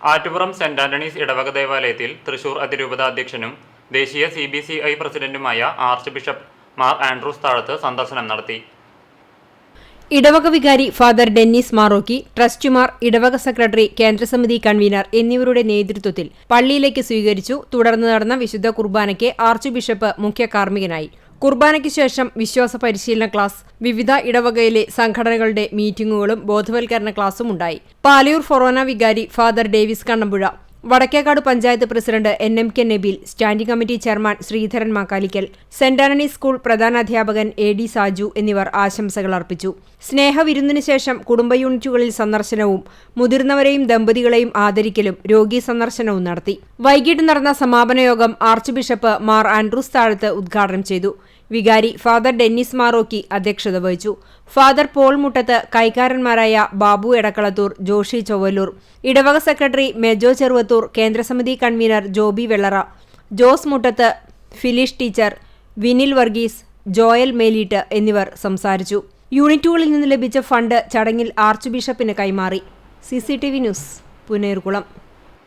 Attupuram saint Antony's ഇടവക ദേവാലയത്തിൽ തൃശൂർ അതിരൂപത അധ്യക്ഷനും ദേശീയ സി ബി സി ഐ പ്രസിഡന്റുമായ archbishop Mar Andrews Thazhath സന്ദർശനം നടത്തി. ഇടവക വികാരി ഫാദർ ഡെന്നിസ് മാറോക്കി ട്രസ്റ്റുമാർ ഇടവക സെക്രട്ടറി കേന്ദ്രസമിതി കൺവീനർ എന്നിവരുടെ നേതൃത്വത്തിൽ പള്ളിയിലേക്ക് സ്വീകരിച്ചു. തുടർന്ന് നടന്ന വിശുദ്ധ കുർബാനയ്ക്ക് ആർച്ച് ബിഷപ്പ് മുഖ്യ കാർമ്മികനായി. കുർബാനയ്ക്ക് ശേഷം വിശ്വാസ പരിശീലന ക്ലാസ് വിവിധ ഇടവകയിലെ സംഘടനകളുടെ മീറ്റിംഗുകളും ബോധവൽക്കരണ ക്ലാസും ഉണ്ടായി. പാലിയൂർ ഫൊറോന വികാരി father Davis Kannampuzha. Vadakkekad panchayat president N M K Nabeel standing committee chairman Sreedharan Makkalikkal saint Antony school പ്രധാനാധ്യാപകൻ A D Saju എന്നിവർ ആശംസകൾ അർപ്പിച്ചു. സ്നേഹവിരുന്നിനു ശേഷം കുടുംബ യൂണിറ്റുകളിൽ സന്ദർശനവും മുതിർന്നവരെയും ദമ്പതികളെയും ആദരിക്കലും രോഗി സന്ദർശനവും നടത്തി. വൈകിട്ട് നടന്ന സമാപന യോഗം ആർച്ച് ബിഷപ്പ് മാർ ആൻഡ്രൂസ് താഴത്ത് ഉദ്ഘാടനം ചെയ്തു. വികാരി ഫാദർ ഡെന്നിസ് മാറോക്കി അധ്യക്ഷത വഹിച്ചു. ഫാദർ പോൾ മുട്ടത്ത് കൈക്കാരന്മാരായ ബാബു എടക്കളത്തൂർ ജോഷി ചൊവ്വലൂർ ഇടവക സെക്രട്ടറി മെജോ ചെറുവത്തൂർ കേന്ദ്രസമിതി convener Joby Vellara. Jose Muttath ഫിലിഷ് teacher Vinil Varghese Joel മേലീട്ട് എന്നിവർ സംസാരിച്ചു. യൂണിറ്റുകളിൽ നിന്ന് ലഭിച്ച ഫണ്ട് ചടങ്ങിൽ ആർച്ച് ബിഷപ്പിന് കൈമാറി. C news Punerkulam.